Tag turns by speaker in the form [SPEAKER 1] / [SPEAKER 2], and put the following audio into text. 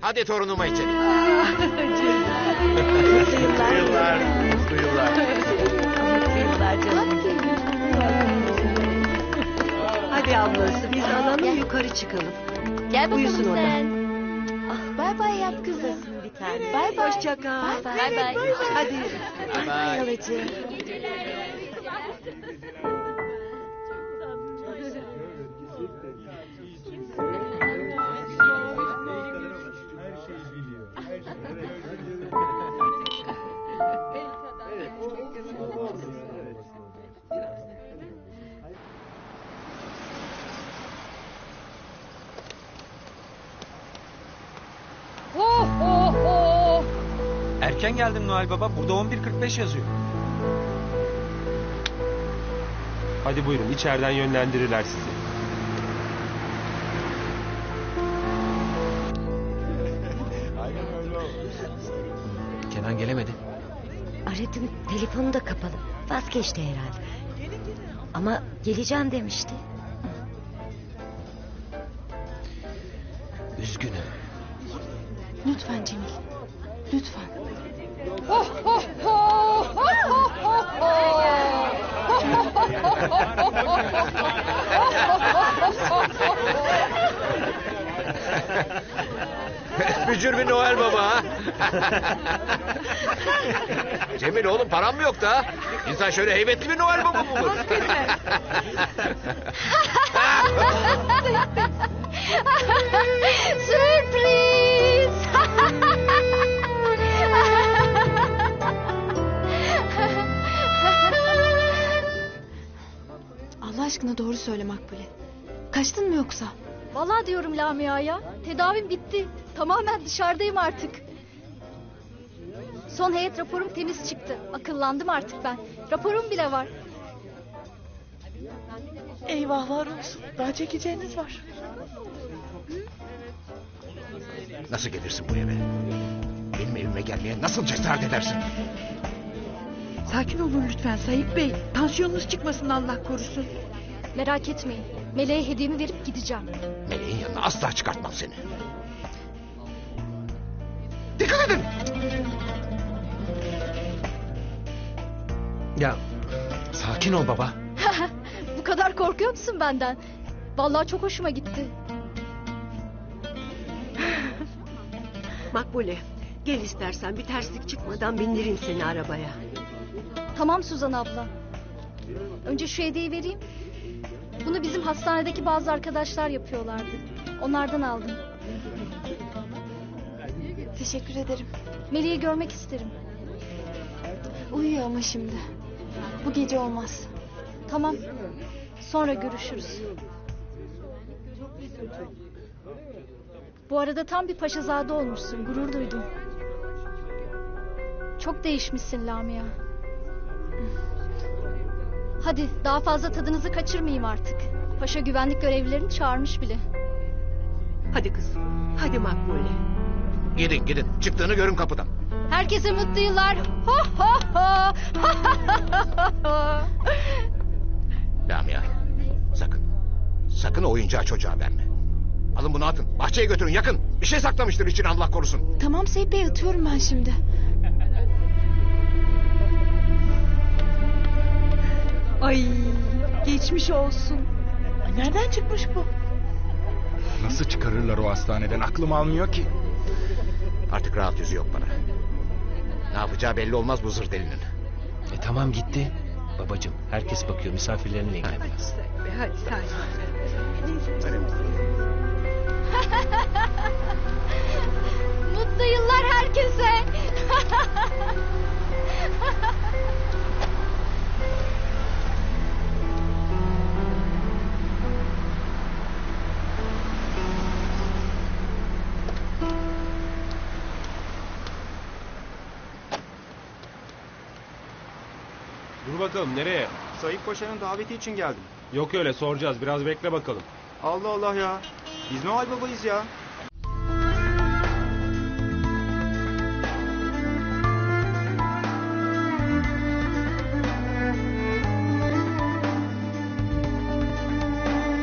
[SPEAKER 1] Hadi torunuma içelim.
[SPEAKER 2] Yıllar.
[SPEAKER 1] Yıllar.
[SPEAKER 2] Hadi ablası biz alalım yukarı çıkalım.
[SPEAKER 3] Gel
[SPEAKER 2] Uyusun
[SPEAKER 3] bakalım
[SPEAKER 2] da.
[SPEAKER 3] sen. Bay bay yap kızım.
[SPEAKER 2] Bir tane.
[SPEAKER 3] Bay bay.
[SPEAKER 2] Hoşça kal.
[SPEAKER 3] Bay bay.
[SPEAKER 2] Hadi.
[SPEAKER 1] Bay bay.
[SPEAKER 2] Yalacığım.
[SPEAKER 4] Erken geldin Noel Baba. Burada 11.45 yazıyor.
[SPEAKER 5] Hadi buyurun içeriden yönlendirirler sizi.
[SPEAKER 1] Kenan gelemedi.
[SPEAKER 6] Aradım telefonu da kapalı. Vazgeçti herhalde. Ama geleceğim demişti.
[SPEAKER 1] Üzgünüm.
[SPEAKER 3] Lütfen Cemil. Lütfen.
[SPEAKER 1] Bücür bir Noel Baba ha. Cemil oğlum param mı yok da? İnsan şöyle heybetli bir Noel Baba bulur.
[SPEAKER 7] aşkına doğru söyle Makbule. Kaçtın mı yoksa?
[SPEAKER 3] Vallahi diyorum Lamia'ya. Tedavim bitti. Tamamen dışarıdayım artık. Son heyet raporum temiz çıktı. Akıllandım artık ben. Raporum bile var.
[SPEAKER 2] Eyvahlar olsun. Daha çekeceğiniz var.
[SPEAKER 1] Nasıl gelirsin bu eve? Benim evime gelmeye nasıl cesaret edersin?
[SPEAKER 8] Sakin olun lütfen Sayıp Bey. Tansiyonunuz çıkmasın Allah korusun.
[SPEAKER 3] Merak etmeyin. Meleğe hediyemi verip gideceğim.
[SPEAKER 1] Meleğin yanına asla çıkartmam seni. Dikkat edin! Ya sakin ol baba.
[SPEAKER 3] Bu kadar korkuyor musun benden? Vallahi çok hoşuma gitti.
[SPEAKER 2] Makbule gel istersen bir terslik çıkmadan bindireyim seni arabaya.
[SPEAKER 3] Tamam Suzan abla. Önce şu hediyeyi vereyim. Bunu bizim hastanedeki bazı arkadaşlar yapıyorlardı. Onlardan aldım.
[SPEAKER 7] Teşekkür ederim.
[SPEAKER 3] Melih'i görmek isterim.
[SPEAKER 7] Uyuyor ama şimdi. Bu gece olmaz.
[SPEAKER 3] Tamam. Sonra görüşürüz. Bu arada tam bir paşazade olmuşsun. Gurur duydum. Çok değişmişsin Lamia. Hadi daha fazla tadınızı kaçırmayayım artık. Paşa güvenlik görevlilerini çağırmış bile.
[SPEAKER 2] Hadi kızım. Hadi Makbule.
[SPEAKER 1] Gidin gidin. Çıktığını görün kapıdan.
[SPEAKER 3] Herkese mutlu yıllar. Ho ho ho.
[SPEAKER 1] Lamia sakın. Sakın oyuncağı çocuğa verme. Alın bunu atın. Bahçeye götürün yakın. Bir şey saklamıştır için Allah korusun.
[SPEAKER 7] Tamam Seyit Bey atıyorum ben şimdi.
[SPEAKER 8] Ay geçmiş olsun. Ay, Nereden çıkmış bu?
[SPEAKER 9] Nasıl çıkarırlar o hastaneden aklım almıyor ki.
[SPEAKER 1] Artık rahat yüzü yok bana. Ne yapacağı belli olmaz bu zır delinin.
[SPEAKER 5] E tamam gitti. Babacım herkes bakıyor misafirlerine ilgilen biraz.
[SPEAKER 8] Hadi
[SPEAKER 5] Dur bakalım nereye?
[SPEAKER 4] Sayın Paşa'nın daveti için geldim.
[SPEAKER 5] Yok öyle soracağız biraz bekle bakalım.
[SPEAKER 4] Allah Allah ya. Biz Noel Baba'yız ya.